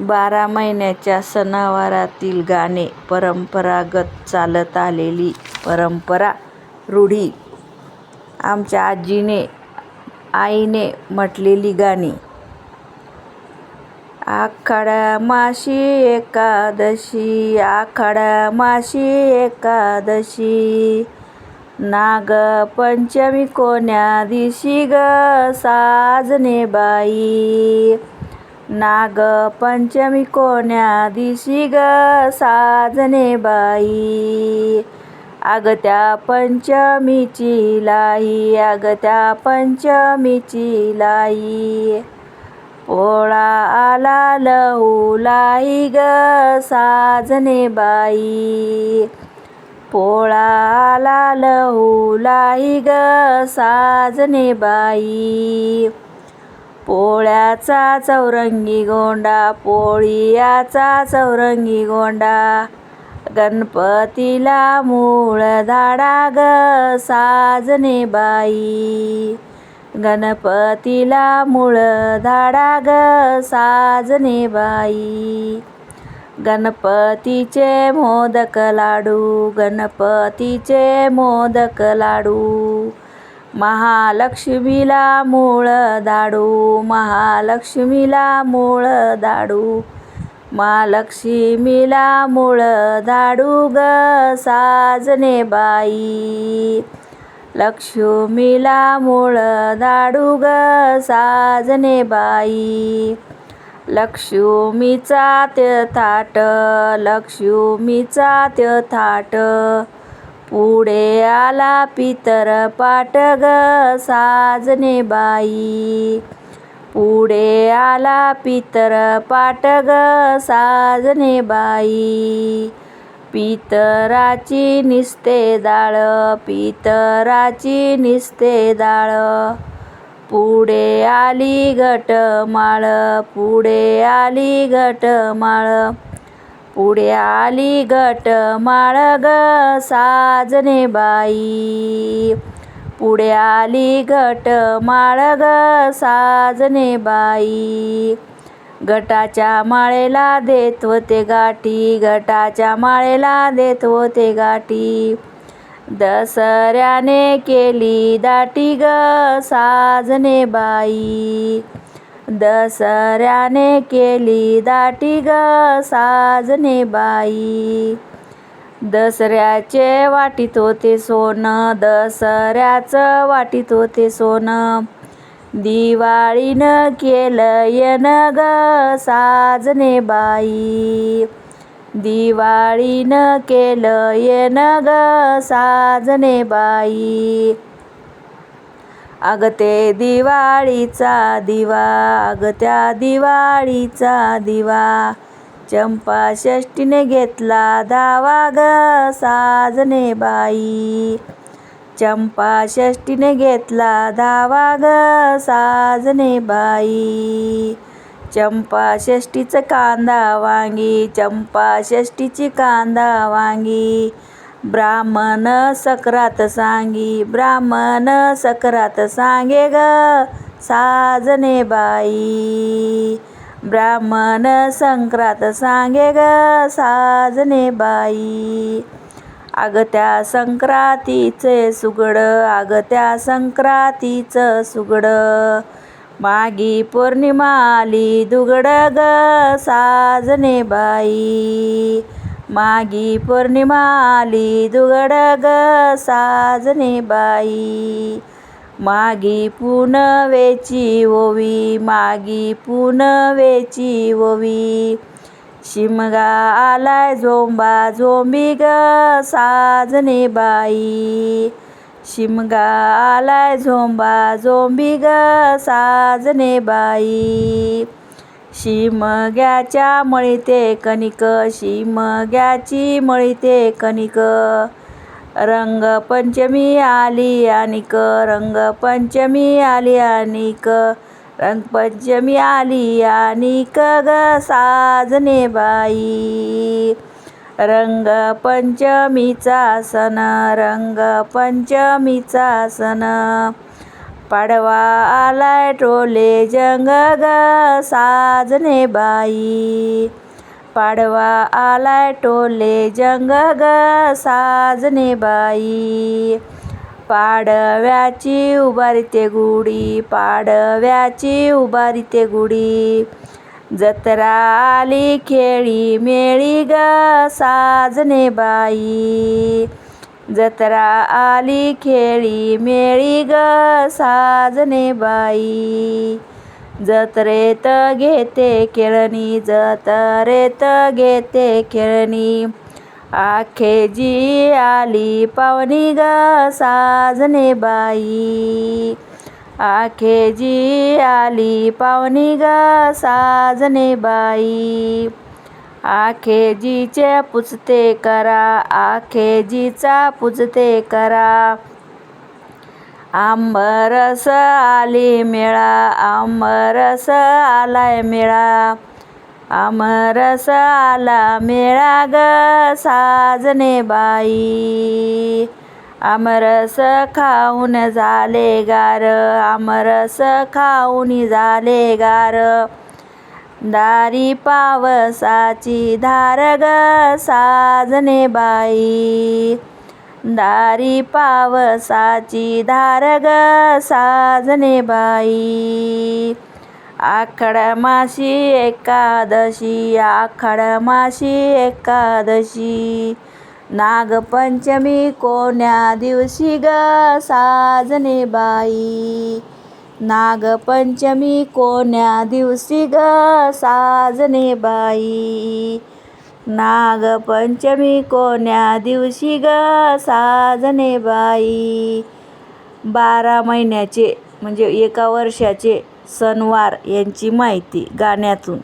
बारा महिन्याच्या सणावारातील गाणे परंपरागत चालत आलेली परंपरा रूढी. आमच्या आजीने आईने म्हटलेली गाणी. आखाडा माशी एकादशी आखाडा माशी एकादशी. नागपंचमी कोण्या दिशी ग साजने बाई? नागपंचमी कोण्या दिशी ग साजने बाई? अग त्या पंचमीची लाई अग त्या पंचमीची लाई पोळा आला लहू लाई ग साजने बाई. पोळा आला लहू लाई ग साजने बाई. पोळ्याचा चौरंगी गोंडा पोळियाचा चौरंगी गोंडा. गणपतीला मूळ धाडा ग साजने बाई. गणपतीला मूळ धाडा ग साजने बाई. गणपतीचे मोदक लाडू गणपतीचे मोदक लाडू. महालक्ष्मीला मूळ दाडू महालक्ष्मीला मूळ दाडू महालक्ष्मीला मूळ दाडू ग साजने बाई. लक्ष्मीला मूळ दाडू ग साजने बाई. लक्ष्मीचा थाट लक्ष्मीचा थाट पुढे आला पितर पाटग साजने बाई. पुढे आला पितर पाटग साजने बाई. पितराची निस्ते दाळ पितराची निस्ते दाळ पुढे आली घटमाळ पुढे आली घटमाळ. उड्याली आली घटमाळ ग साजने बाई. पुड्याली आली घटमाळ ग साजने बाई. गटाच्या माळेला देत होते गाठी गटाच्या माळेला देत होते गाठी. दसऱ्याने केली दाटी ग साजने बाई. दसऱ्याने केली दाटी ग साजने बाई. दसऱ्याचे वाटीत होते सोनं दसऱ्याचं वाटीत होते सोनं. दिवाळीनं केलं येन ग साजने बाई. दिवाळीनं केलं येन ग साजने बाई. अग ते दिवाळीचा दिवा अग त्या दिवाळीचा दिवा. चंपा षष्टीने घेतला दावा ग साजने बाई. चंपा षष्टीने घेतला धावा ग साजने बाई. चंपा षष्टीचं कांदा वांगी चंपा षष्टीची कांदा वांगी. ब्राह्मण सकरात सांगी ब्राह्मण सकरात सांगे ग साजने बाई. ब्राह्मण संक्रात सांगे ग साजने बाई. अग त्या संक्रांतीचे सुगड अग त्या संक्रांतीचं सुगड. मागी पौर्णिमा आली दुगड ग साजने बाई. मागी पौर्णिमा आली दुगड ग साजने बाई. मागी पुनवेची ओवी मागी पुनवेची ओवी. शिमगा आलाय झोंबा झोंबी ग साजने बाई. शिमगा आलाय झोंबा झोंबी ग साजने बाई. शिमग्याच्या मळीते कणिक शिमग्याची मळीते कणिक. रंगपंचमी आली आणिक रंगपंचमी आली आणिक रंगपंचमी आली आणिक ग साजने बाई. रंगपंचमीचा सण रंगपंचमीचा सण. पाडवा आलाय टोले जंग ग साजने बाई. पाडवा आलाय टोले जंग ग साजने बाई. पाडव्याची उभारीते गुढी पाडव्याची उभारीते गुढी. जत्रा आली खेळी मेळी ग साजने बाई. जत्रा आली खेळी मेळी ग साजने बाई. जत्रेत घेते खेळणी जत्रेत घेते खेळणी. आखे जी आली पावनी ग साजने बाई. आखे जी आली पावनी ग साजने बाई. आखेजीचे पुजते करा आखेजीचा पुजते करा. आंबरस आली मेळा आंबरस आलाय मेळा. आमरस आला मेळा ग साजने बाई. आमरस खाऊन झाले गार आमरस खाऊन झाले गार. दारी पावसाची धार ग साजने बाई. दारी पावसाची धार ग साजने बाई. आखड माशी एकादशी आखड माशी एकादशी. नागपंचमी कोण्या दिवशी ग साजने बाई. नागपंचमी कोण्या दिवशी ग साजने बाई? नागपंचमी कोण्या दिवशी ग साजने बाई? बारा महिन्याचे म्हणजे एका वर्षाचे सणवार यांची माहिती गाण्यातून.